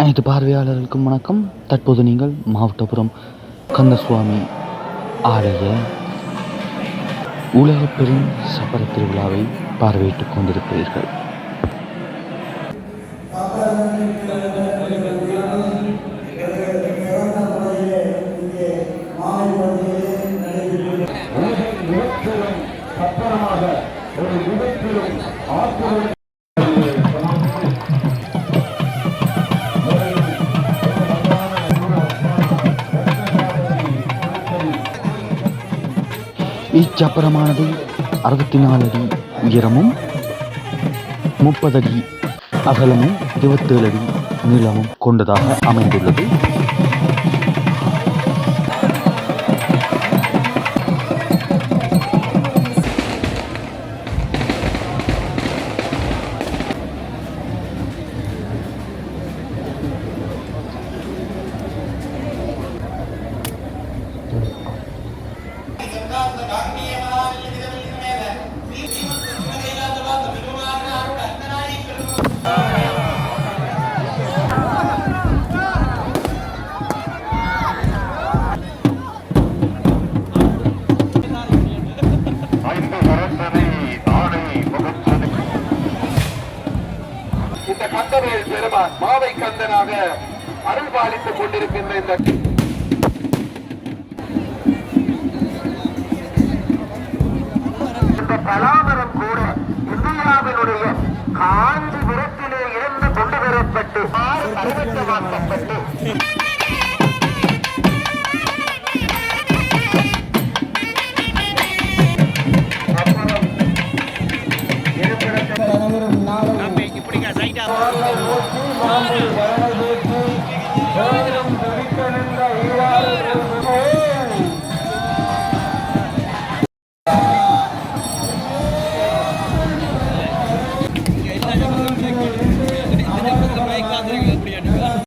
அனைத்து பார்வையாளர்களுக்கும் வணக்கம். தற்போது நீங்கள் மாவட்டபுரம் கந்தசுவாமி ஆலய உலக பெரும் சபர திருவிழாவை பார்வையிட்டுக் கொண்டிருக்கிறீர்கள். இச்சப்பரமானது அறுபத்தி நாலு அடி உயரமும் முப்பது அடி அகலமும் இருபத்தேழு அடி நீளமும் கொண்டதாக அமைந்துள்ளது. கந்தவேல் பெருமான் மாவை கந்தனாக அருள் பாலித்துக் கொண்டிருக்கின்ற இந்த கலாமரம் கூட இந்தியாவினுடைய காஞ்சிபுரத்திலே இருந்து கொண்டு வரப்பட்டு அறிவித்தமாக்கப்பட்டு அப்புறம் இருபுறத்தில் Thank you.